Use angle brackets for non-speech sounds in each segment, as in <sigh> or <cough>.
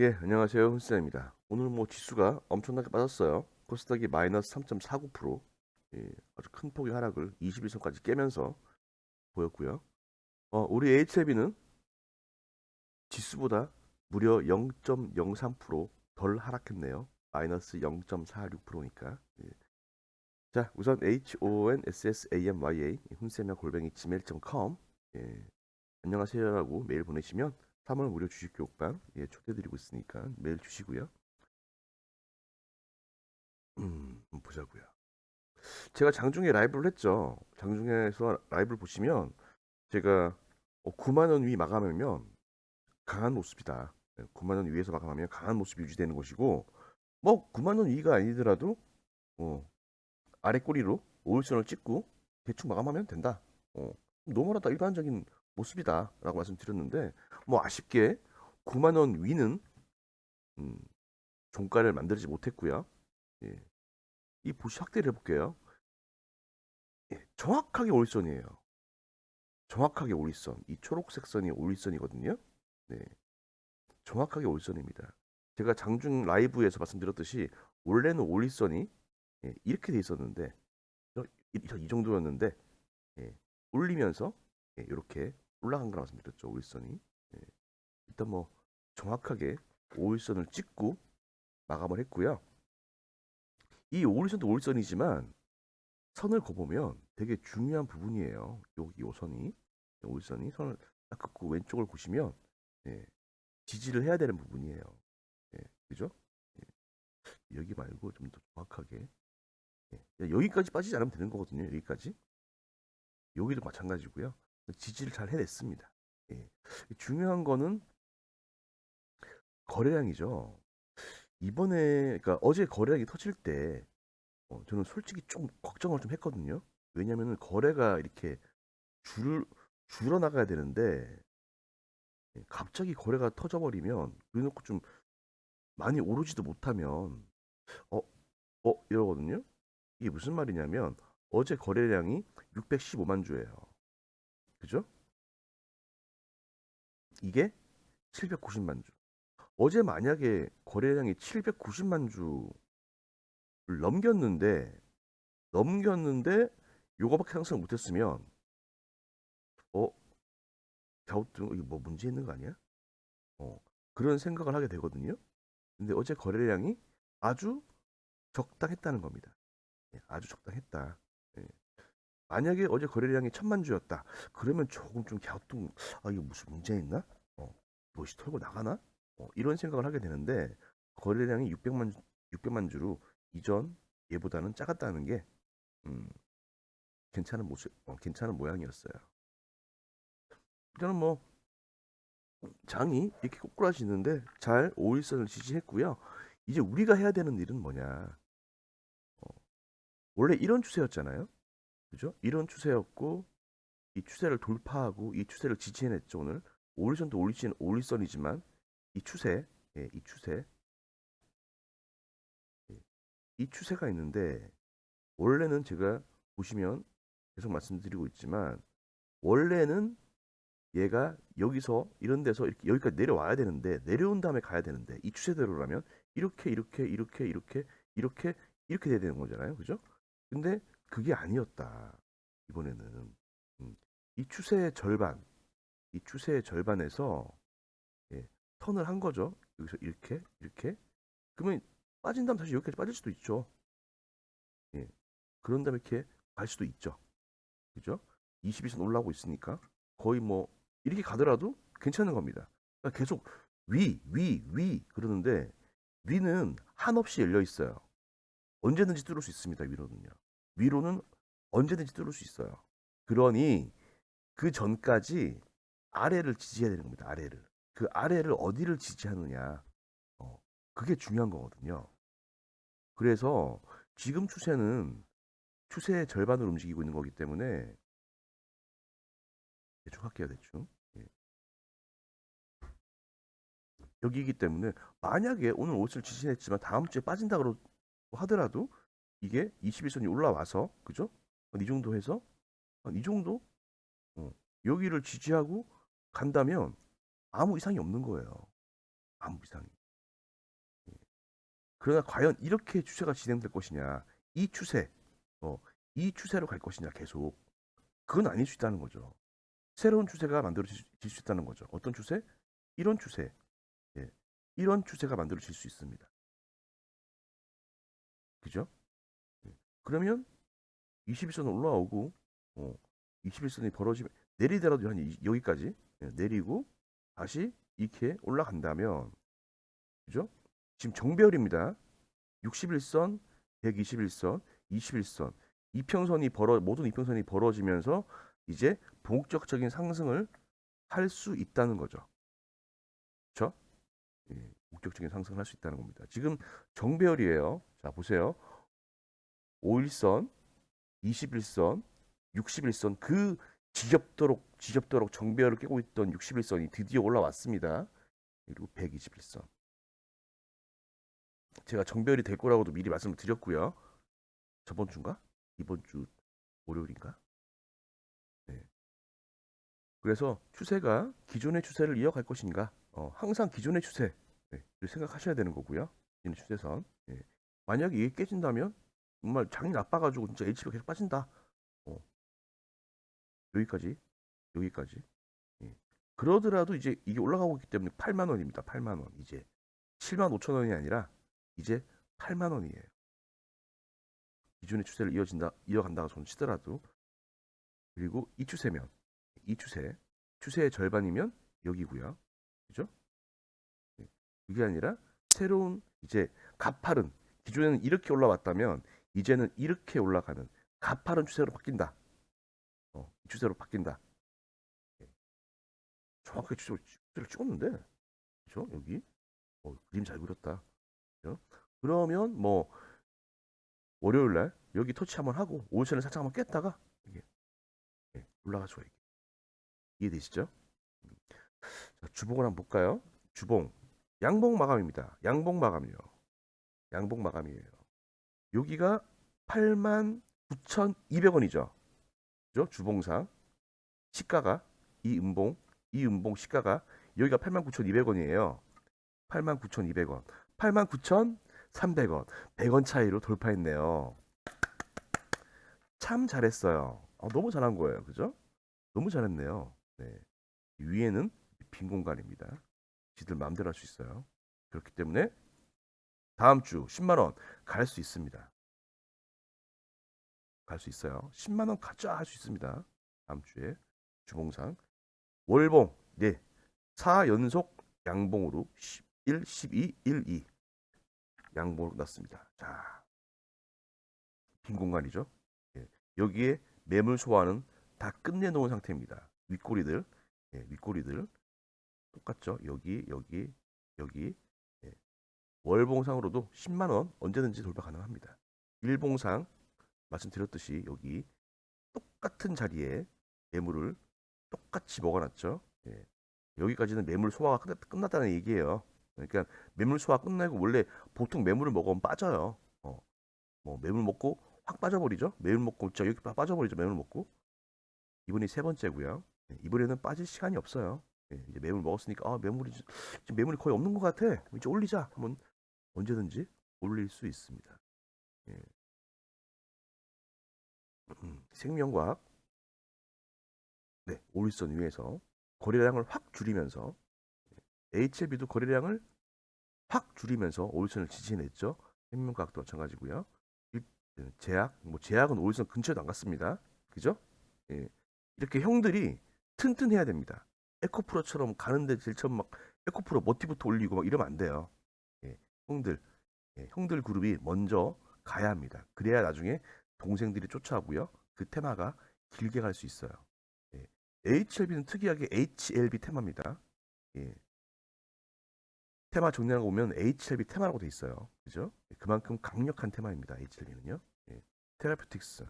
예, 안녕하세요. 훈쌤입니다. 오늘 뭐 지수가 엄청나게 빠졌어요. 코스닥이 마이너스 3.49%, 예, 아주 큰 폭의 하락을 21선까지 깨면서 보였고요. 어, 우리 HLB는 지수보다 무려 0.03%덜 하락했네요. 마이너스 0.46%니까. 예. 자, 우선 HONSSAMYA 훈쌤의 골뱅이 gmail.com 예, 안녕하세요라고 메일 보내시면 3월 무료 주식 교육방 예, 초대드리고 있으니까 메일 주시고요. 음, 보자고요. 제가 장중에 라이브를 했죠. 장중에서 라이브를 보시면 제가 9만 원 위 마감하면 강한 모습이다. 9만 원 위에서 마감하면 강한 모습이 유지되는 것이고 뭐 9만 원 위가 아니더라도 어, 아래 꼬리로 오일선을 찍고 대충 마감하면 된다. 어, 너무나도 일반적인 모습이다라고 말씀드렸는데 뭐 아쉽게 9만 원 위는 음, 종가를 만들지 못했고요. 예. 이 보시 확대를 해볼게요. 예, 정확하게 올선이에요. 정확하게 올선. 이 초록색 선이 올선이거든요. 네. 정확하게 올선입니다. 제가 장중 라이브에서 말씀드렸듯이 원래는 올선이 예, 이렇게 돼 있었는데 이, 이 정도였는데 예, 올리면서 예, 이렇게 올라간 거라 말씀드렸죠 오일선이. 예, 일단 뭐 정확하게 오일선을 찍고 마감을 했고요. 이 오일선도 오일선이지만 선을 그어보면 되게 중요한 부분이에요. 여기 요 선이. 오일선이 선을 딱 긋고 왼쪽을 보시면 예, 지지를 해야 되는 부분이에요. 예, 그죠? 예, 여기 말고 좀 더 정확하게. 예, 여기까지 빠지지 않으면 되는 거거든요 여기까지. 여기도 마찬가지고요 지지를 잘 해냈습니다. 예. 중요한 거는 거래량이죠. 이번에 그러니까 어제 거래량이 터질 때 어, 저는 솔직히 좀 걱정을 좀 했거든요. 왜냐하면 거래가 이렇게 줄 줄어 나가야 되는데 예, 갑자기 거래가 터져버리면 그래놓고 좀 많이 오르지도 못하면 어, 어 이러거든요. 이게 무슨 말이냐면 어제 거래량이 615만 주예요. 그죠? 이게 790만 주. 어제 만약에 거래량이 790만 주를 넘겼는데 넘겼는데 요거밖에 상승 못했으면 어 갸우뚱 이거 뭐 문제 있는 거 아니야? 어 그런 생각을 하게 되거든요. 근데 어제 거래량이 아주 적당했다는 겁니다. 예, 아주 적당했다. 예. 만약에 어제 거래량이 천만 주였다. 그러면 조금 좀 갸우뚱 아 이거 무슨 문제 있나? 어, 무엇이 털고 나가나? 어, 이런 생각을 하게 되는데 거래량이 600만 600만 주로 이전 예보다는 작았다는 게 음, 괜찮은 모습, 어, 괜찮은 모양이었어요. 저는 뭐 장이 이렇게 꼬꾸라지는데 잘 오일선을 지지했고요. 이제 우리가 해야 되는 일은 뭐냐? 어, 원래 이런 추세였잖아요. 그죠? 이런 추세였고 이 추세를 돌파하고 이 추세를 지지해냈죠 오늘. 오일선도 올리진 올리선이지만 이 추세 예, 이 추세. 예, 이 추세가 있는데 원래는 제가 보시면 계속 말씀드리고 있지만 원래는 얘가 여기서 이런 데서 이렇게 여기까지 내려와야 되는데 내려온 다음에 가야 되는데 이 추세대로라면 이렇게 이렇게 이렇게 이렇게 이렇게 이렇게 돼야 되는 거잖아요. 그죠? 근데 그게 아니었다. 이번에는 음, 이 추세의 절반, 이 추세의 절반에서 예, 턴을 한 거죠. 여기서 이렇게 이렇게 그러면 빠진 다음 다시 여기까지 빠질 수도 있죠. 예, 그런 다음에 이렇게 갈 수도 있죠. 그죠? 22선 올라오고 있으니까 거의 뭐 이렇게 가더라도 괜찮은 겁니다. 그러니까 계속 위, 위, 위 그러는데 위는 한없이 열려 있어요. 언제든지 뚫을 수 있습니다. 위로는요. 위로는 언제든지 뚫을 수 있어요. 그러니 그 전까지 아래를 지지해야 되는 겁니다. 아래를. 그 아래를 어디를 지지하느냐. 어, 그게 중요한 거거든요. 그래서 지금 추세는 추세의 절반으로 움직이고 있는 거기 때문에 대충 할게요. 대충. 예. 여기이기 때문에 만약에 오늘 옷을 지지했지만 다음 주에 빠진다 고 하더라도 이게 21선이 올라와서 그죠? 이 정도 해서 이 정도 어, 여기를 지지하고 간다면 아무 이상이 없는 거예요. 아무 이상이. 그러나 과연 이렇게 추세가 진행될 것이냐, 이 추세, 어, 이 추세로 갈 것이냐 계속 그건 아닐 수 있다는 거죠. 새로운 추세가 만들어질 수 있다는 거죠. 어떤 추세? 이런 추세, 예, 이런 추세가 만들어질 수 있습니다. 그죠? 예. 그러면 21선 올라오고 어, 21선이 벌어지면 내리더라도 한 이- 여기까지 예, 내리고 다시 이렇게 올라간다면 그죠? 지금 정배열입니다. 61선, 121선, 21선 이평선이 벌어 모든 이평선이 벌어지면서 이제 본격적인 상승을 할 수 있다는 거죠. 그렇죠? 예, 본격적인 상승을 할 수 있다는 겁니다. 지금 정배열이에요. 자, 보세요. 5일선, 21선, 61선 그 지겹도록 지겹도록 정배열을 깨고 있던 61선이 드디어 올라왔습니다. 그리고 121선. 제가 정배열이 될 거라고도 미리 말씀을 드렸고요. 저번 주인가? 이번 주 월요일인가? 네. 그래서 추세가 기존의 추세를 이어갈 것인가? 어, 항상 기존의 추세 네, 를 생각하셔야 되는 거고요. 기존의 추세선. 예. 만약에 이게 깨진다면 정말 장이 나빠가지고 진짜 HB가 계속 빠진다. 어. 여기까지, 여기까지. 예. 그러더라도 이제 이게 올라가고 있기 때문에 8만 원입니다. 8만 원. 이제 7만 5천 원이 아니라 이제 8만 원이에요. 기존의 추세를 이어진다, 이어간다가 손 치더라도 그리고 이 추세면 이 추세, 추세의 절반이면 여기고요. 그죠? 예. 그게 아니라 새로운 이제 가파른 기존에는 이렇게 올라왔다면 이제는 이렇게 올라가는 가파른 추세로 바뀐다. 어, 이 추세로 바뀐다. 예. 정확하게 추세를, 추세를 찍었는데, 그죠? 여기 어, 그림 잘 그렸다. 그죠? 그러면 뭐 월요일 날 여기 터치 한번 하고 5일선을 살짝 한번 깼다가 이게 예, 올라가죠 이게 이해되시죠? 음. 자, 주봉을 한번 볼까요? 주봉 양봉 마감입니다. 양봉 마감이요. 양봉 마감이에요. 여기가 89,200원이죠. 그죠? 주봉상 시가가 이 음봉 이 음봉 시가가 여기가 89,200원이에요. 89,200원. 89,300원. 100원 차이로 돌파했네요. 참 잘했어요. 아, 너무 잘한 거예요. 그죠? 너무 잘했네요. 네. 위에는 빈 공간입니다. 지들 마음대로 할 수 있어요. 그렇기 때문에 다음 주 10만 원 갈 수 있습니다. 갈 수 있어요. 10만 원 가자 할 수 있습니다. 다음 주에 주봉상 월봉 네 4연속 양봉으로 11, 12, 1, 2 양봉으로 났습니다. 자, 빈 공간이죠. 예, 여기에 매물 소화는 다 끝내놓은 상태입니다. 윗꼬리들, 예, 윗꼬리들 똑같죠. 여기, 여기, 여기 예. 월봉상으로도 10만 원 언제든지 돌파 가능합니다. 일봉상 말씀드렸듯이 여기 똑같은 자리에 매물을 똑같이 먹어놨죠. 예. 여기까지는 매물 소화가 끝났, 끝났다는 얘기예요. 그러니까 매물 소화 끝나고 원래 보통 매물을 먹으면 빠져요. 어. 뭐 매물 먹고 확 빠져버리죠. 매물 먹고 진짜 여기 빠- 빠져버리죠. 매물 먹고 이번이 세 번째고요. 예, 이번에는 빠질 시간이 없어요. 예, 이제 매물 먹었으니까 아 매물이 매물이 거의 없는 것 같아. 이제 올리자. 하면 언제든지 올릴 수 있습니다. 예. 음, 생명과학 네 오일선 위에서 거래량을 확 줄이면서 HLB도 거래량을 확 줄이면서 오일선을 지지해냈죠. 생명과학도 마찬가지고요. 일- 예, 제약, 뭐 제약은 오일선 근처에도 안 갔습니다. 그죠? 예. 이렇게 형들이 튼튼해야 됩니다. 에코프로처럼 가는데 처음 막 에코프로 모티부터 올리고 막 이러면 안 돼요. 예. 형들, 예, 형들 그룹이 먼저 가야 합니다. 그래야 나중에 동생들이 쫓아오고요. 그 테마가 길게 갈 수 있어요. 예. HLB는 특이하게 HLB 테마입니다. 예. 테마 정리하는 거 보면 HLB 테마라고 돼 있어요. 그죠? 예, 그만큼 강력한 테마입니다. HLB는요. 예. 테라퓨틱스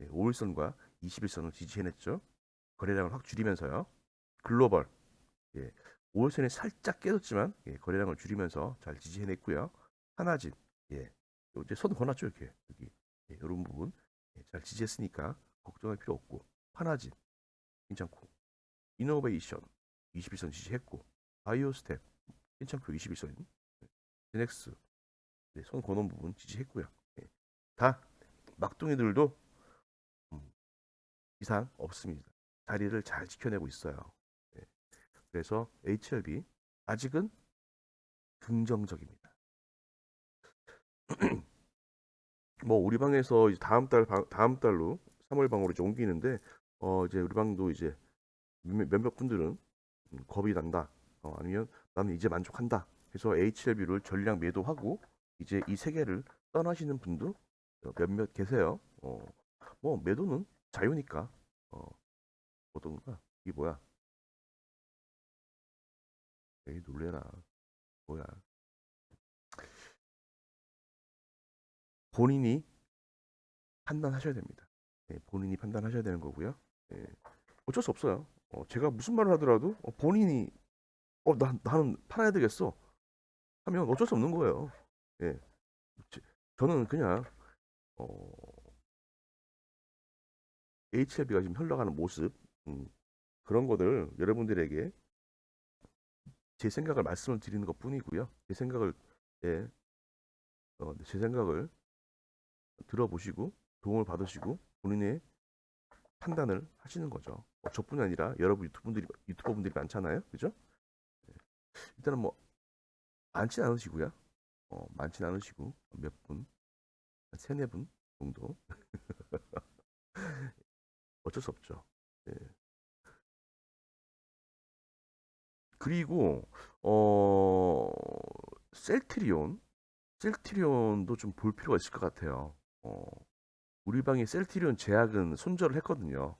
예, 5일선과 21선을 지지해냈죠. 거래량을 확 줄이면서요. 글로벌 예, 5일선이 살짝 깨졌지만 예, 거래량을 줄이면서 잘 지지해냈고요. 하나진 예, 요 이제 손 거놨죠 이렇게 여기 예, 이런 부분 예, 잘 지지했으니까 걱정할 필요 없고 하나진 괜찮고 이노베이션 21선 지지했고 바이오스텝 괜찮고 21선 제넥스 네, 손 거는 부분 지지했고요. 예. 다 막둥이들도 음, 이상 없습니다. 자리를 잘 지켜내고 있어요. 예. 그래서 HLB 아직은 긍정적입니다. <clears throat> 뭐 우리 방에서 다음 달 방- 다음 달로 3월 방으로 이제 옮기는데 어 이제 우리 방도 이제 몇몇 분들은 음, 겁이 난다. 어, 아니면 나는 이제 만족한다. 해서 HLB를 전량 매도하고 이제 이 세계를 떠나시는 분도 어, 몇몇 계세요. 어, 뭐 매도는 자유니까. 어, 어떤가? 이게 뭐야? 에이 놀래라. 뭐야? 본인이 판단하셔야 됩니다. 예, 본인이 판단하셔야 되는 거고요. 예, 어쩔 수 없어요. 어, 제가 무슨 말을 하더라도 어, 본인이 어, 나, 나는 팔아야 되겠어 하면 어쩔 수 없는 거예요. 예, 제- 저는 그냥 어, HLB가 지금 흘러가는 모습 음, 그런 거를 여러분들에게 제 생각을 말씀을 드리는 것 뿐이고요. 제 생각을 예, 어, 제 생각을 들어보시고 도움을 받으시고 본인의 판단을 하시는 거죠. 어, 저뿐이 아니라 여러분 유튜브분들이 유튜버분들이 많잖아요, 그죠? 예. 일단은 뭐 많진 않으시고요. 어, 많진 않으시고 몇 분, 한 세네 분 정도. <laughs> 어쩔 수 없죠. 예. 그리고 어 셀트리온, 셀트리온도 좀 볼 필요가 있을 것 같아요. 어, 우리 방에 셀트리온 제약은 손절을 했거든요.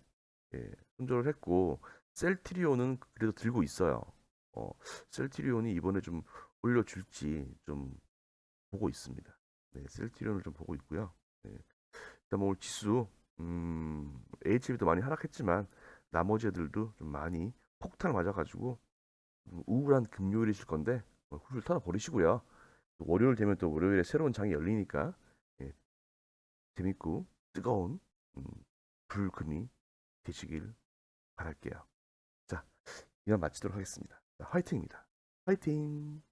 예, 손절을 했고 셀트리온은 그래도 들고 있어요. 어, 셀트리온이 이번에 좀 올려줄지 좀 보고 있습니다. 네, 셀트리온을 좀 보고 있고요. 네. 일단 뭐 오늘 지수 음, HB도 많이 하락했지만 나머지 애들도 좀 많이 폭탄을 맞아가지고 좀 우울한 금요일이실 건데 어, 훌훌 털어버리시고요. 또 월요일 되면 또 월요일에 새로운 장이 열리니까 예, 재밌고 뜨거운 음, 불금이 되시길 바랄게요. 자, 이만 마치도록 하겠습니다. 자, 화이팅입니다. 화이팅!